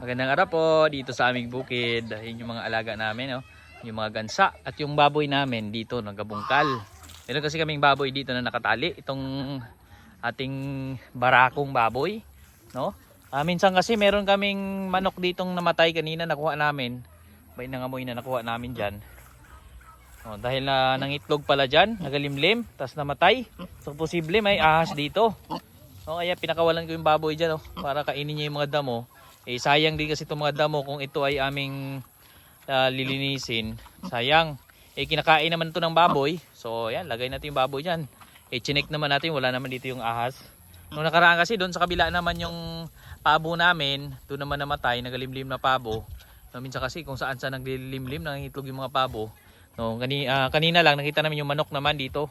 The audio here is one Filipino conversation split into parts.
Magandang araw po dito sa aming bukid. Ayun yung mga alaga namin, no? yung mga gansa at yung baboy namin dito nagabungkal. Meron kasi kaming baboy dito na nakatali. Itong ating barakong baboy. No? Ah, minsan kasi meron kaming manok ditong namatay kanina nakuha namin. May nangamoy na nakuha namin dyan. Oh, dahil na nangitlog pala dyan, nagalimlim, tapos namatay. So posible may ahas dito. O kaya pinakawalan ko yung baboy dyan oh, para kainin niya yung mga damo. Eh sayang din kasi itong mga damo kung ito ay aming ah, lilinisin. Sayang. Eh kinakain naman ito ng baboy. So yan, lagay natin yung baboy dyan. Eh chinek naman natin, wala naman dito yung ahas. Nung nakaraan kasi doon sa kabila naman yung pabo namin, doon naman namatay, nagalimlim na pabo. No, minsan kasi kung saan saan naglilimlim, nangitlog yung mga pabo. No, kani, ah, kanina lang nakita namin yung manok naman dito.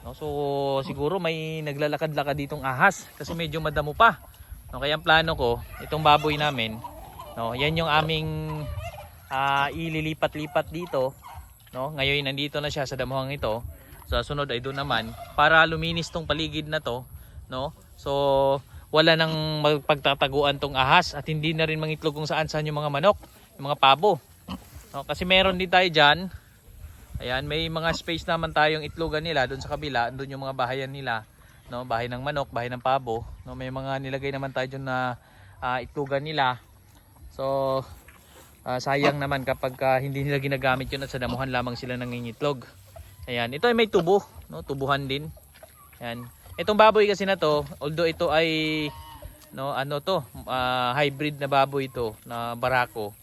No, so siguro may naglalakad-lakad ditong ahas kasi medyo madamo pa. No, kaya ang plano ko, itong baboy namin, no, yan yung aming ah, ililipat-lipat dito. No, ngayon nandito na siya sa damuhang ito. Sa sunod ay doon naman para luminis tong paligid na to, no? So wala nang magpagtataguan tong ahas at hindi na rin mangitlog kung saan saan yung mga manok, yung mga pabo. No, kasi meron din tayo diyan. Ayan, may mga space naman tayong itlogan nila doon sa kabila, doon yung mga bahayan nila, no, bahay ng manok, bahay ng pabo, no, may mga nilagay naman tayo na ah, itlogan nila. So ah, sayang naman kapag ah, hindi nila ginagamit yun at sa damuhan lamang sila nangingitlog. Ayan, ito ay may tubo, no, tubuhan din. Ayan. Itong baboy kasi na to, although ito ay no, ano to, ah, hybrid na baboy ito na barako.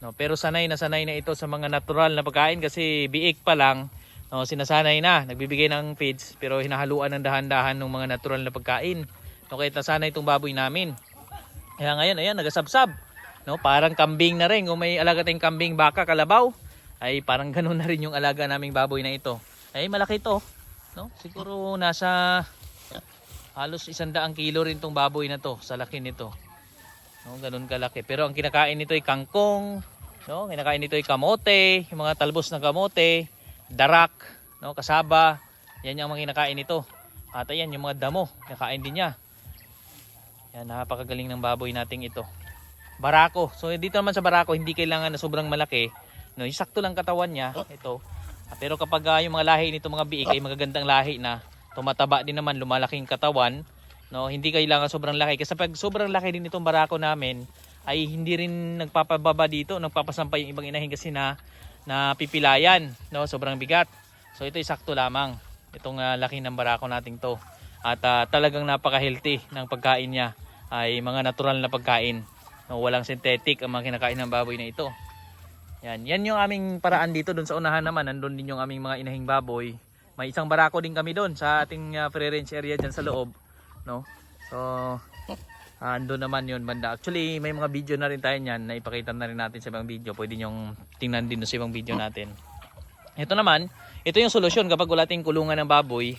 No, pero sanay na sanay na ito sa mga natural na pagkain kasi biik pa lang, no, sinasanay na, nagbibigay ng feeds pero hinahaluan ng dahan-dahan ng mga natural na pagkain. No, kaya nasanay itong baboy namin. Kaya ngayon, ayan, nagasabsab. No, parang kambing na rin. Kung may alaga tayong kambing, baka, kalabaw, ay parang ganun na rin yung alaga naming baboy na ito. Ay, malaki ito. No? Siguro nasa halos isandaang kilo rin tong baboy na to sa laki nito. No, ganun kalaki. Pero ang kinakain nito ay kangkong, no? Kinakain nito ay kamote, yung mga talbos ng kamote, darak, no, kasaba. Yan yung mga kinakain nito. At ayan yung mga damo, kinakain din niya. Yan, napakagaling ng baboy nating ito. Barako. So dito naman sa barako, hindi kailangan na sobrang malaki. No, yung sakto lang katawan niya, ito. Ah, Pero kapag ah, yung mga lahi nito mga biik ay magagandang lahi na tumataba din naman, lumalaking katawan, no, hindi kailangan sobrang laki kasi pag sobrang laki din itong barako namin ay hindi rin nagpapababa dito, nagpapasampay yung ibang inahin kasi na napipilayan, no, sobrang bigat. So ito sakto lamang itong ah, laki ng barako nating to. At ah, talagang napaka-healthy ng pagkain niya ay mga natural na pagkain. No, walang synthetic ang mga kinakain ng baboy na ito. Yan, yan yung aming paraan dito doon sa unahan naman, nandun din yung aming mga inahing baboy. May isang barako din kami doon sa ating uh, free range area diyan sa loob, no? So, ah, andun naman yun banda. Actually, may mga video na rin tayo niyan na ipakita na rin natin sa ibang video. Pwede niyo tingnan din sa ibang video natin. Ito naman, ito yung solusyon kapag wala tayong kulungan ng baboy.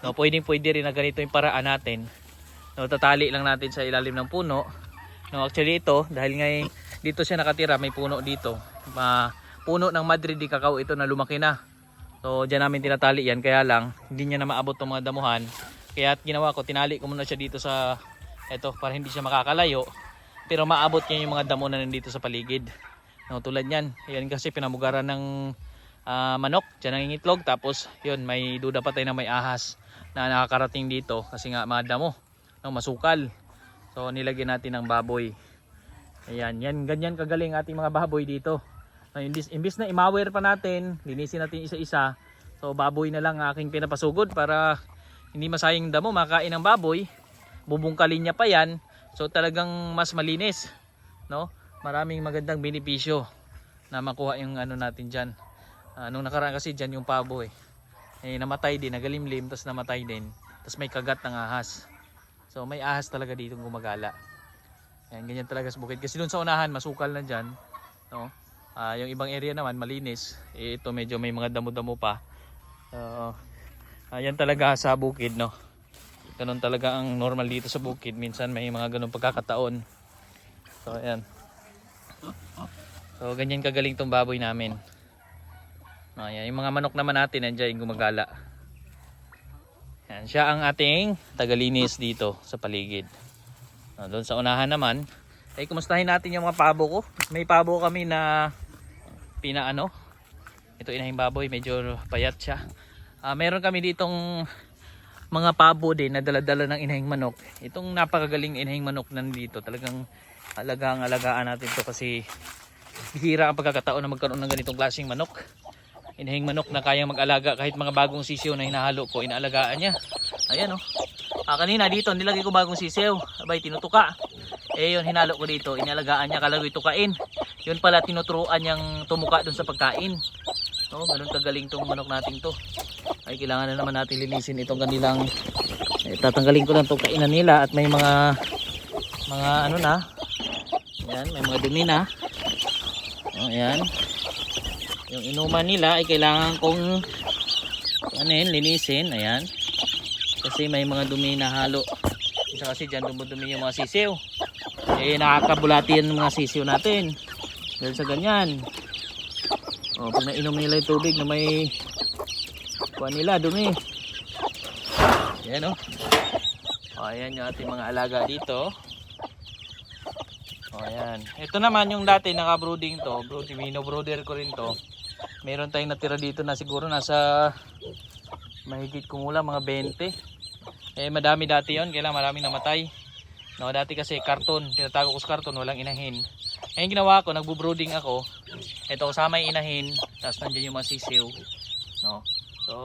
No, pwedeng pwede rin na ganito yung paraan natin. No, tatali lang natin sa ilalim ng puno. No, actually ito, dahil ngay dito siya nakatira, may puno dito. Ma, puno ng Madrid di kakao ito na lumaki na. So, diyan namin tinatali yan. Kaya lang, hindi niya na maabot ng mga damuhan. Kaya ginawa ko, tinali ko muna siya dito sa, eto, para hindi siya makakalayo. Pero maabot niya yung mga damo na nandito sa paligid. No, tulad yan. Yan kasi pinamugaran ng ah, manok. Diyan ang itlog. Tapos, yun, may duda pa tayo na may ahas na nakakarating dito. Kasi nga, mga damo. No, masukal. So, nilagyan natin ng baboy. Ayan, yan, ganyan kagaling ating mga baboy dito. No, imbis, imbis na imawer pa natin, linisin natin isa-isa. So baboy na lang ang aking pinapasugod para hindi masayang damo makain ng baboy. Bubungkalin niya pa yan. So talagang mas malinis, no? Maraming magandang benepisyo na makuha yung ano natin diyan. nung nakaraan kasi diyan yung pabo eh. Eh namatay din, nagalimlim tapos namatay din. Tapos may kagat ng ahas. So may ahas talaga dito gumagala. Yan, ganyan talaga sa bukid. Kasi doon sa unahan, masukal na dyan. No? Ah, yung ibang area naman, malinis. Eh, ito medyo may mga damo-damo pa. Uh, ayan talaga sa bukid, no? Ganun talaga ang normal dito sa bukid. Minsan may mga ganun pagkakataon. So, ayan. So, ganyan kagaling tong baboy namin. Ayan, yung mga manok naman natin, nandiyan yung gumagala. Yan, siya ang ating tagalinis dito sa paligid. Ah, doon sa unahan naman, Eh, kumustahin natin yung mga pabo ko. May pabo kami na pinaano. Ito inahing baboy, medyo payat siya. Ah, meron kami ditong mga pabo din na dala-dala ng inahing manok. Itong napakagaling inahing manok nandito. Talagang alagang alagaan natin to kasi bihira ang pagkakataon na magkaroon ng ganitong klaseng manok. Inahing manok na kayang mag-alaga kahit mga bagong sisiw na hinahalo ko, inaalagaan niya. Ayan oh. Ah, kanina dito, nilagay ko bagong sisiw. Abay, tinutuka. Eh yun, hinalo ko dito. Inalagaan niya, kalagoy tukain. Yun pala, tinuturuan niyang tumuka dun sa pagkain. No, ganun kagaling tong manok natin to. Ay, kailangan na naman natin linisin itong kanilang eh, tatanggalin ko lang itong kainan nila at may mga mga ano na. Yan, may mga dumi na. O, yan yung inuman nila ay kailangan kong ano linisin. Ayan. Kasi may mga dumi na halo. Isa kasi dyan dumudumi yung mga sisiw. Eh nakakabulati yan mga sisiw natin. Dahil sa ganyan. O pag nainom nila yung tubig na may kuha nila dumi. Yan o o ayan yung ating mga alaga dito. O ayan. Ito naman yung dati naka-brooding to. Brooding, mino brooder ko rin to. Meron tayong natira dito na siguro nasa mahigit kumulang mga 20 eh madami dati yon kailan maraming namatay. No dati kasi karton. Tinatago ko sa karton walang inahin. Eh ginawa ko nagbo-brooding ako. Ito kasama yung inahin tapos nandiyan yung mga sisiw. No so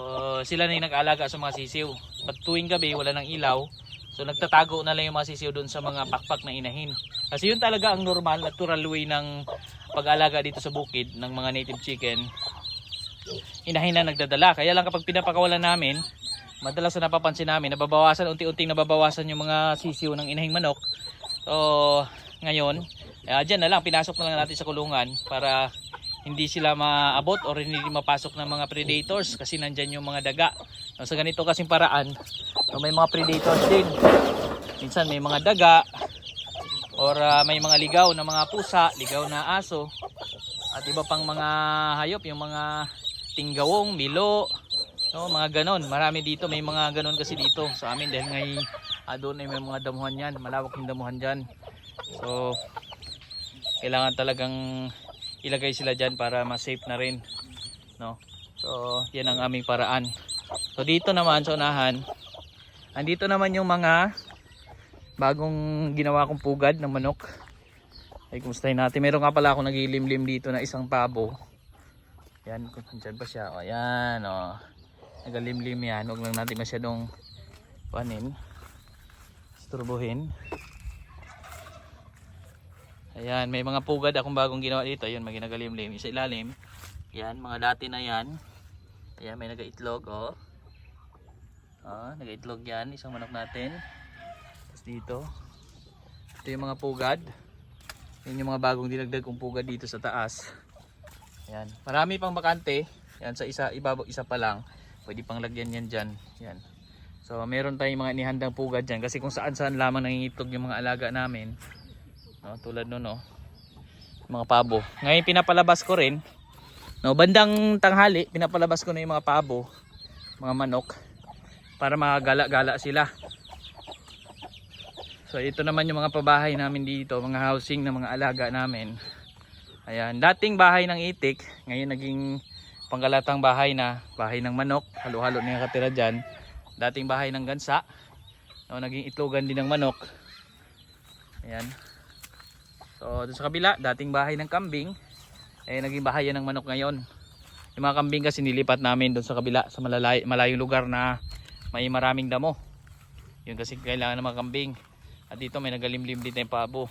sila na yung nag-alaga sa mga sisiw. Pag tuwing gabi wala nang ilaw. So nagtatago na lang yung mga sisiw doon sa mga pakpak na inahin. Kasi yun talaga ang normal natural way ng pag-alaga dito sa bukid ng mga native chicken. Inahin na nagdadala. Kaya lang kapag pinapakawalan namin madalas na napapansin namin nababawasan unti-unting nababawasan yung mga sisiw ng inahing manok. So ngayon uh, dyan na lang pinasok na lang natin sa kulungan para hindi sila maabot or hindi mapasok ng mga predators kasi nandyan yung mga daga. So, sa ganito kasing paraan so, may mga predators din. Minsan may mga daga or ah, may mga ligaw na mga pusa ligaw na aso at iba pang mga hayop yung mga tinggawong, milo no, mga ganon. Marami dito may mga ganon kasi dito sa amin dahil ngay ah, doon ay may mga damuhan yan malawak yung damuhan dyan. So kailangan talagang ilagay sila dyan para ma-safe na rin no? So yan ang aming paraan. So dito naman sa unahan andito naman yung mga bagong ginawa kong pugad ng manok. Ay kumustahin natin. Meron nga pala ako nagilimlim dito na isang pabo. Yan kung nandyan ba siya? O yan o. Nagalimlim yan. Huwag lang natin masyadong panin sturbuhin Ayan, may mga pugad akong bagong ginawa dito. Ayun, may ginagalimlim. Sa ilalim. Yan, mga dati na yan. Ayan, may nagaitlog, oh. Oh, nagaitlog yan. Isang manok natin. Tapos dito. Ito yung mga pugad. Yan yung mga bagong dinagdag kong pugad dito sa taas. Ayan. Marami pang bakante. Yan, sa isa, ibabaw, isa pa lang. Pwede pang lagyan yan dyan. Yan. So, meron tayong mga inihandang pugad dyan. Kasi kung saan saan lamang nangingitlog yung mga alaga namin. No, tulad no no. Mga pabo. Ngayon pinapalabas ko rin. No, bandang tanghali pinapalabas ko na yung mga pabo, mga manok para magala-gala sila. So ito naman yung mga pabahay namin dito, mga housing ng mga alaga namin. Ayan, dating bahay ng itik, ngayon naging panggalatang bahay na, bahay ng manok, halo-halo na katira dyan. Dating bahay ng gansa, no, naging itlogan din ng manok. Ayan. So, doon sa kabila, dating bahay ng kambing, eh naging bahay yan ng manok ngayon. Yung mga kambing kasi nilipat namin doon sa kabila, sa malalay, malayong lugar na may maraming damo. Yun kasi kailangan ng mga kambing. At dito may nagalimlim din tayong pabo.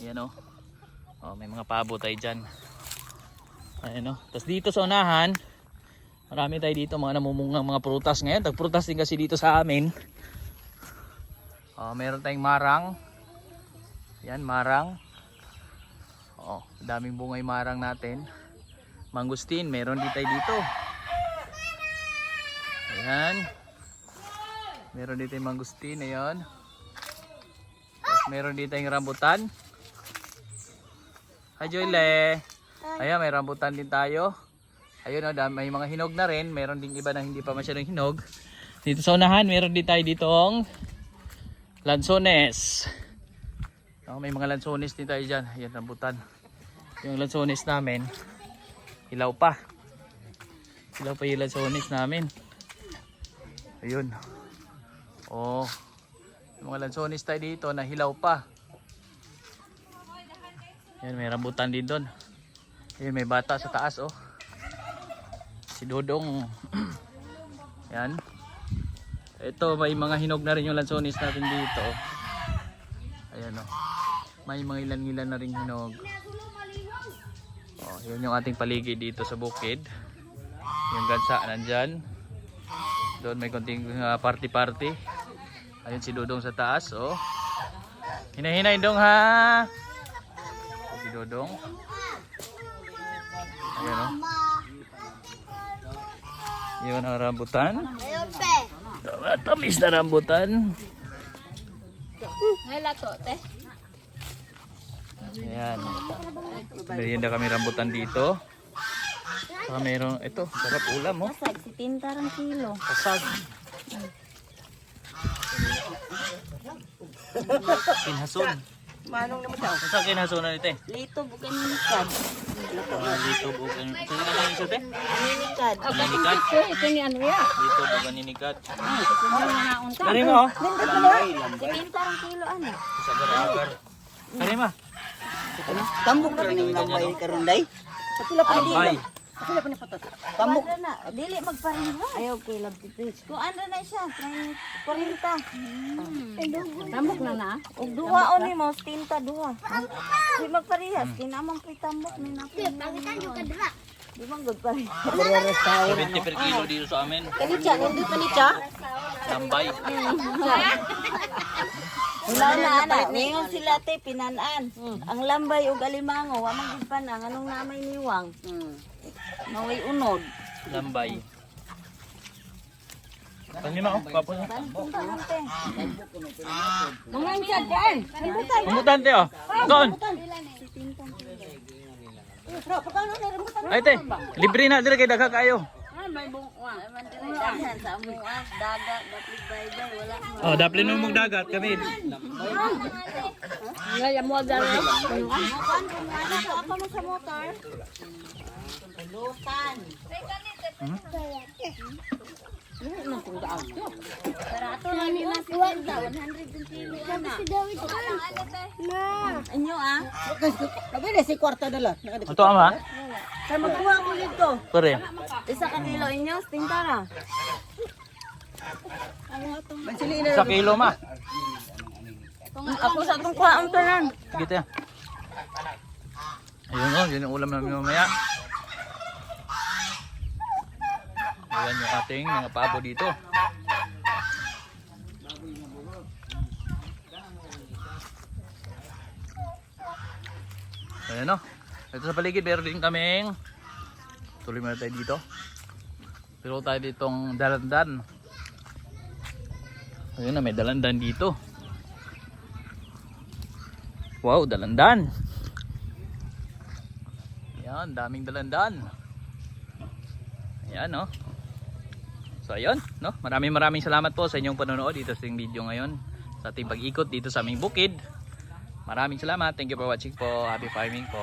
Ayan o. Oh. oh, may mga pabo tayo dyan. Ayan o. Tapos dito sa unahan, marami tayo dito mga namumungang mga prutas ngayon. Tagprutas din kasi dito sa amin. Oh, meron tayong marang. Yan, marang. Oh, daming bungay marang natin. Mangustin, meron din tayo dito. Ayan. Meron dito yung mangustin, ayan. Tapos meron dito yung rambutan. Hi Joyle. Ayan, may rambutan din tayo. Ayun, oh, may mga hinog na rin. Meron din iba na hindi pa masyadong hinog. Dito sa unahan, meron din tayo ditong lansones. Oh, may mga lansones din tayo dyan. Ayan, rambutan. Yung lansones namin, hilaw pa. Hilaw pa yung lansones namin. Ayun. Oh. Yung mga lansones tayo dito na hilaw pa. Ayan, may rambutan din doon. Ayan, may bata sa taas, oh. Si Dodong. Yan. Ito, may mga hinog na rin yung lansones natin dito. Ayan, oh. May mga ilan-ilan na rin hinog. Oh, yun yung ating paligid dito sa bukid. Yung gansa nandyan. Doon may konting uh, party-party. Ayun si Dodong sa taas, oh. Hinahinay dong ha. Si Dodong. Ayan, oh. Yun ang rambutan. Ayun. Tamis na rambutan. Ngayon to, te. Ayan. Merienda kami rambutan dito. Saka mayroong, ito, sarap ulam oh. Masag, si Tinta rang kilo. Kasag. Kinhason. Manong naman daw. Kasag kinhason na nito eh. Lito, bukan ninikad. Ah, Dito bukan. Sino ka lang isa te? Ninikad. Ninikat. Ito ni ano ya? Dito bukan ninikat. Ah, Kari mo oh. Si Tinta rang kilo, ano? Sa agar-agar. Kari mo. Tambok ka rin ng may karon day. Tambay. Tambok. na. Dili magpareha. Ayaw love to preach. Kung ano na siya, 40. Tambok na na? Ug duha o ni mo, tinta duha. Di magparehas, kinamang kay tambok ni na. Pagitan yung kadra. Di man good pareha. 70 per kilo dito sa amin. Kanitsa, nandun kanitsa? Tambay. Wala na ana, ningon sila te pinanaan. Ang lambay ug alimango wa man gid pa na nganong namay niwang. Naway unod. Lambay. Panglima oh. Kapos. Punta man te. Mga insad dyan. Rambutan. Te oh. Doon. Ay te, libre na dire kay dagha kayo. May bunga. Man dire daghan sa dagat, baybay, wala. Oh, daplin mo mong dagat kami. Ngaya mo dali. Ano ako mo sa motor? Lutan. Barato nila si Tinta, 100 yung kilo David Na. Anyo ah. Sabi na si kwarta dala. Ito ama. Sa magkuha ko dito. Pare. Isa kilo inyo, Tinta ra. Mansili na Sa kilo ma. Ako sa itong kuha ang tanan. Sige te. Ayun oh, yun yung ulam namin mamaya. Ayan yung ating mga pabo dito. Ayan o. Ito sa paligid, meron din kaming tuloy muna tayo dito. Pero tayo ditong dalandan. Ayun na, may dalandan dito. Wow, dalandan. Ayan, daming dalandan. Ayan, no. So, ayun, no. Maraming maraming salamat po sa inyong panonood dito sa ating video ngayon. Sa ating pag-ikot dito sa aming bukid. Maraming salamat. Thank you for watching po. Happy farming po.